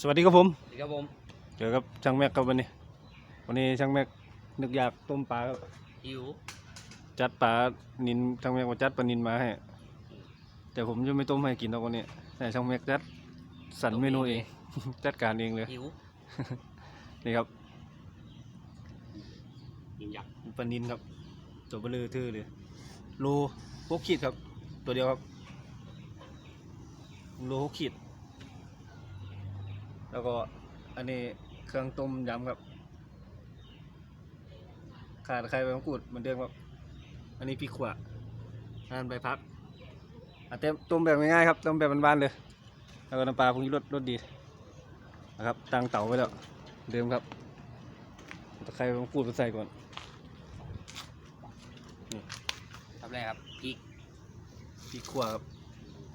สวัสดีครับผม สวัสดีครับผม เจอกับช่างแม็กครับวันนี้ วันนี้ช่างแม็กนึกอยากต้มปลาครับหิว จัดปลานินช่างแม็กมาจัดปลานินมาให้ แต่ผมจะไม่ต้มให้กินหรอกวันนี้ แต่ช่างแม็กจัดสรรเมนูเอง จัดการเองเลย หิว นี่ครับยิงยักษ์ปลานินครับ ตัวเบลอทื่อเลยโลหกขีดครับ ตัวเดียวครับโลหกขีด แล้วก็อันนี้เครื่องต้มยำครับขาดไข่ใบมะกรูดเหมือนเดิมครับ อันนี้พริกขวาอันนั้นใบพักอะเต็มต้มแบบง่ายๆครับต้มแบบบ้านๆเลย แล้วก็น้ำปลาพวกนี้รสรสดีนะครับตั้งเตาไว้แล้วเดิมครับตะไคร้ใบมะกรูดไปใส่ก่อนทำไรครับพริกพริกขวาครับ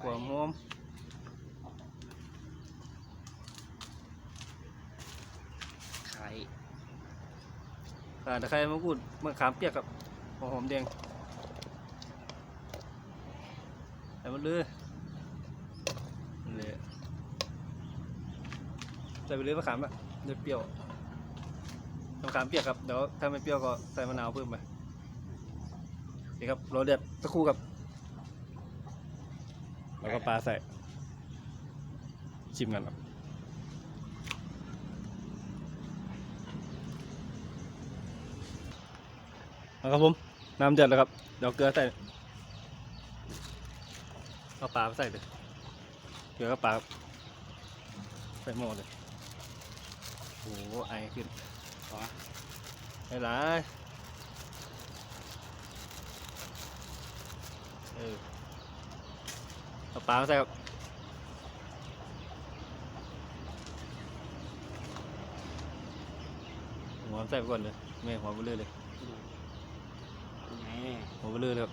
ขวาหอม ไข่ ขา ตะไคร้มะกรูดมะขามเปียกครับหัวหอมแดงใส่หมดเลยนั่นเลยใส่ไปเลยมะขามอะเดี๋ยวเปรี้ยวมะขามเปียกครับเดี๋ยวถ้าไม่เปรี้ยวก็ใส่มะนาวเพิ่มไปนี่ครับรอเดือดสักครู่ครับแล้วก็ปลาใส่ชิมกันครับ เอาครับผม น้ำเดือดแล้วครับ เดี๋ยวเกลือใส่เอาปลาใส่เลยเกลือกับปลาใส่หม้อเลยโอ้โหไอขึ้นขอไอ้หลายเออเอาปลาใส่ครับหัวใส่ไปก่อนเลยไม่หัวไปเลยเลย หัวไปเลยเลยครับ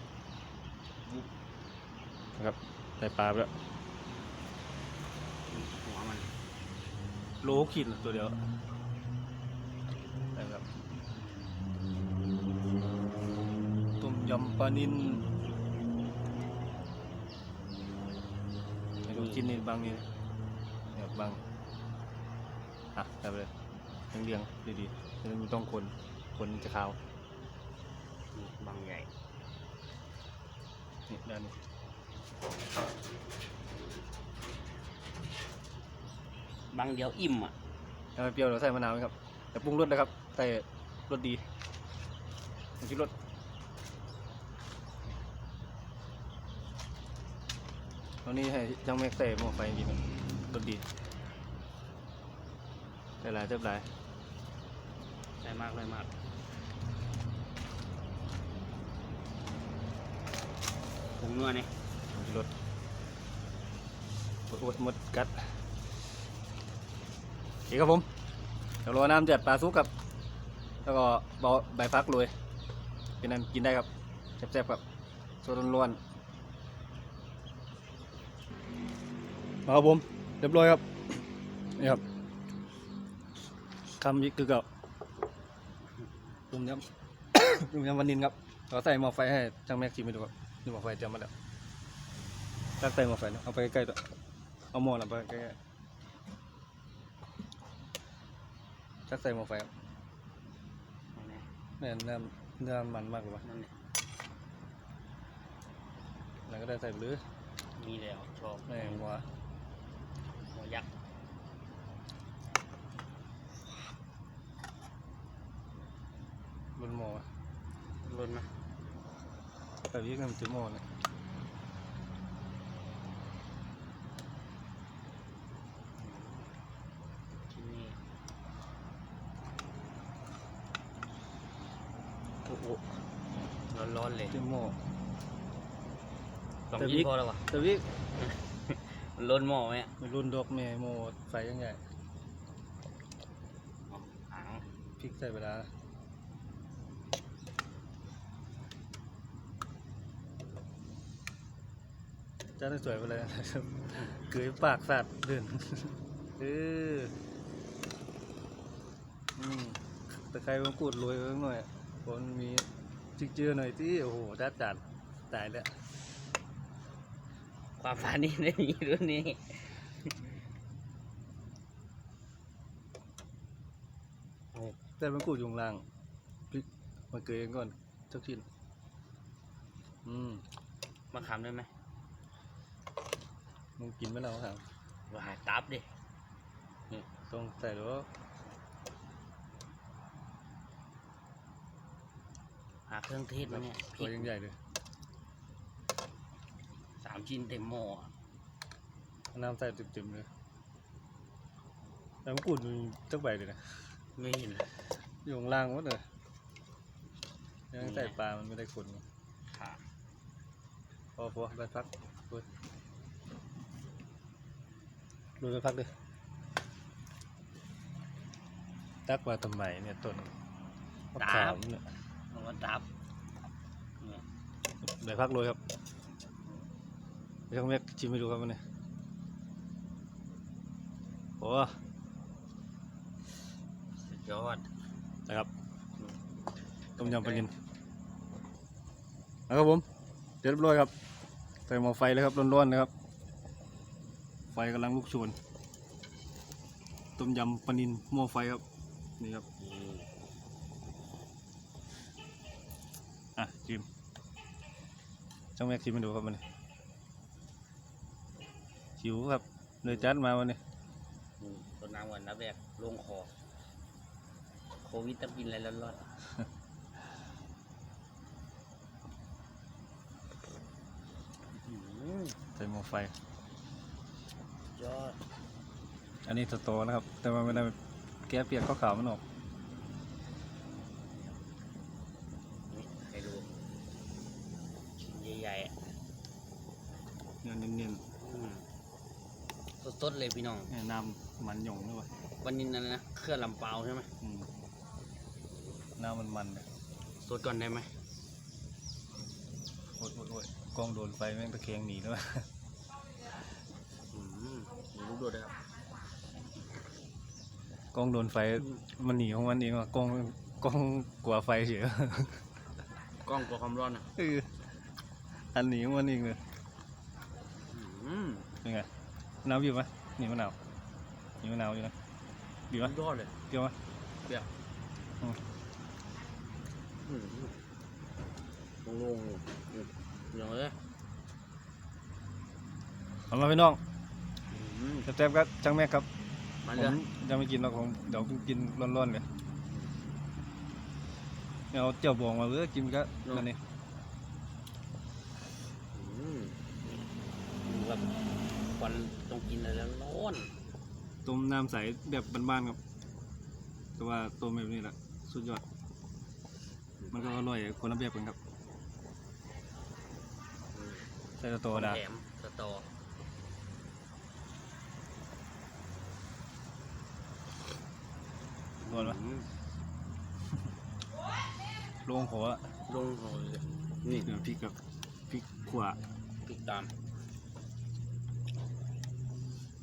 นะครับใส่ปลาไปแล้วหัวมันโลขีดตัวเดียวใส่ครับต้มยำปลานินให้ดูชิ้นนี้บางนี่เนี่ยบางอะใส่ไปเลยเรียงๆดีๆจะไม่ต้องคนคนจะขาวบางใหญ่ นี่ด้านนี้บางเดียวอิ่มอะถ้าไม่เปรี้ยวเราใส่มะนาวไหมครับแต่ปรุงรสนะครับ ใส่รสดีน้ำพริกรสตอนนี้ให้ช่างแม็กใส่หม้อไฟจริงๆครับรสดีใส่หลายเจ็บหลาย ใส่มากเลยมาก ผงนัวนี่น้ำพริกรสอดหมดกัดโอเคครับผม เดี๋ยวรอน้ำเดือดปลาซุกครับ แล้วก็เบาใบพักโรยเป็นนั้นกินได้ครับแซ่บๆครับสดร้อนๆมาครับผมเรียบร้อยครับนี่ครับคำนี้คือกับตุ่มยำตุ่มยำวันนินครับเราใส่หม้อไฟให้ช่างแม็กชิมไปดูครับ นี่หม้อไฟเตรียมมาแล้วตักใส่หม้อไฟนะเอาไปใกล้ๆตัวเอาหม้อนะไปใกล้ๆตักใส่หม้อไฟครับเอาไงแม่นเนื้อเนื้อมันมากเลยวะนั่นเนี่ยแล้วก็ได้ใส่ไปเลยมีแล้วชอบแม่งหัวหัวยักษ์ รุนหม้อวะ ล้นไหม แต่วิ่งมันจะหม้อเนี่ยที่นี่โอ้โหร้อนๆเลยจะหม้อสองแต่ยี่บิ๊กพอแล้ววะแต่วิ่งมันล้นหม้อไหมอะมันรุนดอกแม่หม้อไฟยังไงเอาหางพริกใส่เวลา จ้าได้สวยไปเลยนะครับเกยปากสัตว์เดินเอออืมตะไคร้มะกรูดโรยไว้หน่อยคนมีจิกเจือหน่อยที่โอ้โหจัดจัดตายแล้วความฝันนี่ได้มีรุ่นนี้แต่มันกูดอยู่ข้างล่างพริกมาเกยกันก่อนสักชิ้นอืม มาคำได้ไหม มึงกินไหมเราครับว่าตับดิต้องใส่หรือว่าหาเครื่องเทศมาเนี่ยพตัวริกยังใหญ่เลยสามชิ้นเต็มหม้ออะเอาน้ำใส่เต็มๆเลยแต่มันกูดมันจักใบเลยนะไม่เห็นเลยอยู่ข้างล่างหมดเลยยังใส่ปลามันไม่ได้คนไงค่ะพอพอไปพัก ดูดูไปพักดิตักมาทำไมเนี่ยต้นมะขามเนี่ยแล้วก็ตับเนี่ยไปพักเลยครับไปข้างแม่ชิมให้ดูครับมันเนี่ยโอ้สุดยอดนะครับต้มยำปลานินนะครับผมเดี๋ยวเรียบร้อยครับ ใส่หม้อไฟเลยครับร้อนๆนะครับ ไฟกำลังลุกโชน ต้มยำปลานินหม้อไฟครับ นี่ครับนี่อะชิมช่างแม็กชิมมาดูครับมันหิวครับเลยจัดมาวันนี้นี่ต้นน้ำวันนับแรกลงคอ โควิดต้องกินอะไรร้อนๆอื้อหือใส่หม้อไฟ ยอดอันนี้สโตนะครับ แต่ว่าไม่ได้แก้เปียกข้าวขาวมันออก นี่ให้ดูชิ้นใหญ่ๆอะเนื้อเน้นอืมสดๆเลยพี่น้องๆเนี่ยน้ำมันหยงด้วยวันนี้นั่นนะเครื่องลำเปาใช่ไหมอืมน้ำมันมันๆเลยสดก่อนได้ไหมโอ๊ยโอ๊ยโอ๊ยกล้องโดนไฟแม่งตะแคงหนีแล้วอืมมีลูกโดดด้วยครับกล้องโดนไฟมันหนีของมันเองว่ะกล้องกล้องกลัวไฟเฉยกล้องกลัวความร้อนอะเอออันหนีของมันเองเลยอืมเป็นไงมะนาวอยู่ไหมนี่มะนาวนี่มะนาวอยู่นะดีไหมยอดเลยเปรี้ยวไหมเปรี้ยวอืมอืมงงๆอืมเดี๋ยวเลยเอามาพี่น้องอืม แซ่บๆก็จังแม่ครับมาผเลยมยังไม่กินหรอกผมเดี๋ยวกินร้อนๆเลยเอาเจียวบองมาเออกินก็นั่นนี่อืมดูแบบควันต้องกินอะไรแล้วร้อนต้มน้ำใสแบบบ้านๆครับ แต่ว่าต้มแบบนี้แหละสุดยอด มันก็อร่อยคนละแบบกันครับ อืมใส่ตัวดา แถมสตอ ร้อนปะอืมโล่งหัวลงหอยเลยนี่เดี๋ยวพริกกับพริกขวาพริกตาม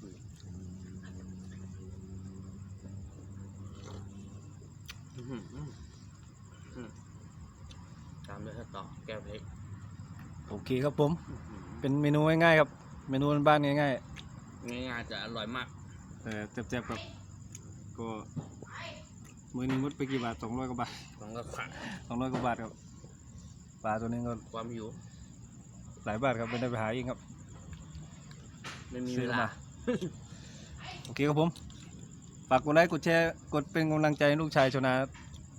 อืมอืมอืมอืมตามด้วยสตอแก้วเพชรโอเคครับผมอื้อหือเป็นเมนูง่ายๆครับ เมนูบ้านๆง่ายง่ายๆจะอร่อยมากๆแต่แซ่บๆครับก็ มือหนึงมดไปกี่บาทสองร้อยกว่าบาทมันก็ขัดสองร้อยกว่าบาทครับปลาตัวนึงก็ความหิว หลายบาทครับไม่ได้ไปหาเองครับไม่มีซื้เวอลามาโอเคครับผมฝากกดไลค์กดแชร์กดเป็นกำลังใจให้ลูกชายชนะ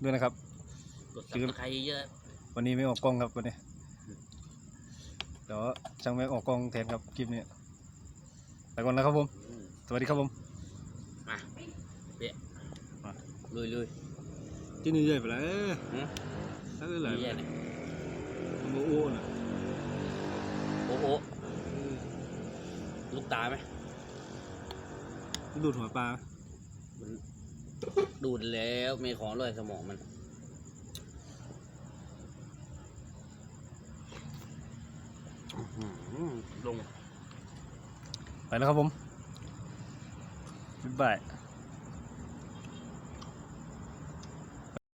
ด้วยนะครับ กดซับสไครต์เยอะวันนี้ไม่ออกกล้องครับวันนี้เดี๋ยวช่างแม็กออกกล้องแทนครับคลิปนี้ไปก่อนนะครับผม อืม สวัสดีครับผม มาเปี้ย มา ลุยลุยที่นี่ใหญ่ไปแล้วๆหืมถ้าเกิดไหลนี่แย่เนี่ยมันโอ้โอ้น่ะโอ้โหลูกตาไหมมันดูดหัวปลามันดูดแล้วมีของลอยสมองมันอื้อหือลง ไปแล้วครับผมบ๊ายบาย